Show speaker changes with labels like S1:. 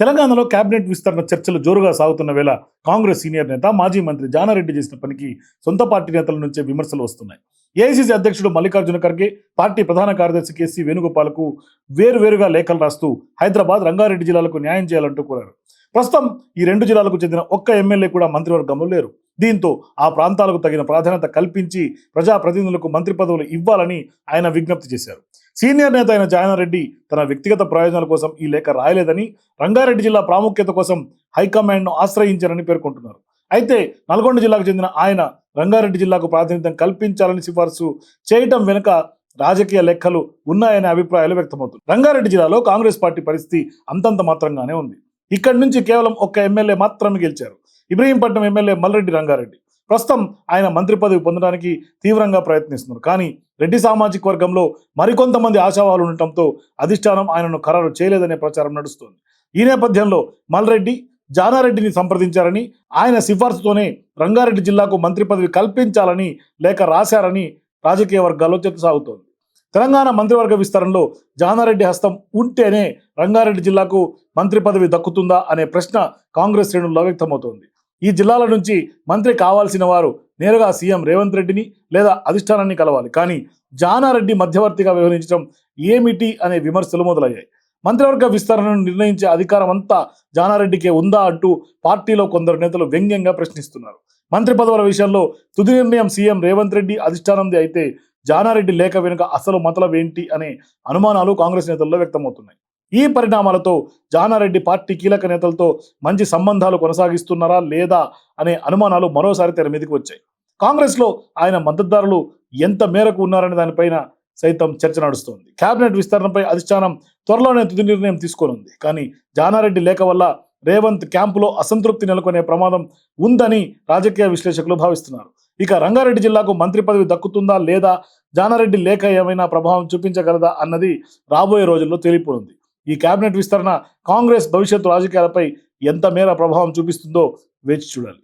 S1: తెలంగాణలో కేబినెట్ విస్తరణ చర్చలు జోరుగా సాగుతున్న వేళ కాంగ్రెస్ సీనియర్ నేత మాజీ మంత్రి జానారెడ్డి చేసిన పనికి సొంత పార్టీ నేతల నుంచే విమర్శలు వస్తున్నాయి. ఏఐసీసీ అధ్యక్షుడు మల్లికార్జున ఖర్గే పార్టీ ప్రధాన కార్యదర్శి కేసీ వేణుగోపాల్కు వేరువేరుగా లేఖలు రాస్తూ హైదరాబాద్ రంగారెడ్డి జిల్లాలకు న్యాయం చేయాలంటూ కోరారు. ప్రస్తుతం ఈ రెండు జిల్లాలకు చెందిన ఒక్క ఎమ్మెల్యే కూడా మంత్రివర్గంలో లేరు. దీంతో ఆ ప్రాంతాలకు తగిన ప్రాధాన్యత కల్పించి ప్రజాప్రతినిధులకు మంత్రి పదవులు ఇవ్వాలని ఆయన విజ్ఞప్తి చేశారు. సీనియర్ నేత అయిన జాయనారెడ్డి తన వ్యక్తిగత ప్రయోజనాల కోసం ఈ లేఖ రాయలేదని రంగారెడ్డి జిల్లా ప్రాముఖ్యత కోసం హైకమాండ్ను ఆశ్రయించారని పేర్కొంటున్నారు. అయితే నల్గొండ జిల్లాకు చెందిన ఆయన రంగారెడ్డి జిల్లాకు ప్రాతినిధ్యం కల్పించాలని సిఫార్సు చేయటం వెనుక రాజకీయ లెక్కలు ఉన్నాయనే అభిప్రాయాలు వ్యక్తమవుతున్నాయి. రంగారెడ్డి జిల్లాలో కాంగ్రెస్ పార్టీ పరిస్థితి అంతంత మాత్రంగానే ఉంది. ఇక్కడి నుంచి కేవలం ఒక్క ఎమ్మెల్యే మాత్రమే గెలిచారు. ఇబ్రహీంపట్నం ఎమ్మెల్యే మల్రెడ్డి రంగారెడ్డి. ప్రస్తుతం ఆయన మంత్రి పదవి పొందడానికి తీవ్రంగా ప్రయత్నిస్తున్నారు. కానీ రెడ్డి సామాజిక వర్గంలో మరికొంతమంది ఆశావాలు ఉండటంతో అధిష్టానం ఆయనను ఖరారు చేయలేదనే ప్రచారం నడుస్తోంది. ఈ నేపథ్యంలో మల్రెడ్డి జానారెడ్డిని సంప్రదించారని ఆయన సిఫార్సుతోనే రంగారెడ్డి జిల్లాకు మంత్రి పదవి కల్పించాలని లేఖ రాశారని రాజకీయ వర్గాల్లో చర్చ సాగుతోంది. తెలంగాణ మంత్రివర్గ విస్తరణలో జానారెడ్డి హస్తం ఉంటేనే రంగారెడ్డి జిల్లాకు మంత్రి పదవి దక్కుతుందా అనే ప్రశ్న కాంగ్రెస్ శ్రేణుల్లో వ్యక్తమవుతోంది. ఈ జిల్లాల నుంచి మంత్రి కావాల్సిన వారు నేరుగా సీఎం రేవంత్ రెడ్డిని లేదా అధిష్టానాన్ని కలవాలి. కానీ జానారెడ్డి మధ్యవర్తిగా వ్యవహరించడం ఏమిటి అనే విమర్శలు మొదలయ్యాయి. మంత్రివర్గ విస్తరణను నిర్ణయించే అధికారం అంతా జానారెడ్డికే ఉందా అంటూ పార్టీలో కొందరు నేతలు వ్యంగ్యంగా ప్రశ్నిస్తున్నారు. మంత్రి పదవుల విషయంలో తుది నిర్ణయం సీఎం రేవంత్ రెడ్డి అధిష్టానంది అయితే జానారెడ్డి లేఖ వెనుక అసలు మతలబ్ ఏంటి అనే అనుమానాలు కాంగ్రెస్ నేతల్లో వ్యక్తమవుతున్నాయి. ఈ పరిణామాలతో జానారెడ్డి పార్టీ కీలక నేతలతో మంచి సంబంధాలు కొనసాగిస్తున్నారా లేదా అనే అనుమానాలు మరోసారి తెర మీదకి వచ్చాయి. కాంగ్రెస్లో ఆయన మద్దతుదారులు ఎంత మేరకు ఉన్నారనే దానిపైన సైతం చర్చ నడుస్తోంది. కేబినెట్ విస్తరణపై అధిష్టానం త్వరలోనే తుది నిర్ణయం తీసుకోనుంది. కానీ జానారెడ్డి లేఖ వల్ల రేవంత్ క్యాంపులో అసంతృప్తి నెలకొనే ప్రమాదం ఉందని రాజకీయ విశ్లేషకులు భావిస్తున్నారు. ఇక రంగారెడ్డి జిల్లాకు మంత్రి పదవి దక్కుతుందా లేదా జానారెడ్డి లేఖ ఏమైనా ప్రభావం చూపించగలదా అన్నది రాబోయే రోజుల్లో తేలిపోనుంది. ఈ కేబినెట్ విస్తరణ కాంగ్రెస్ భవిష్యత్ రాజకీయాలపై ఎంత మేర ప్రభావం చూపిస్తుందో వేచి చూడాలి.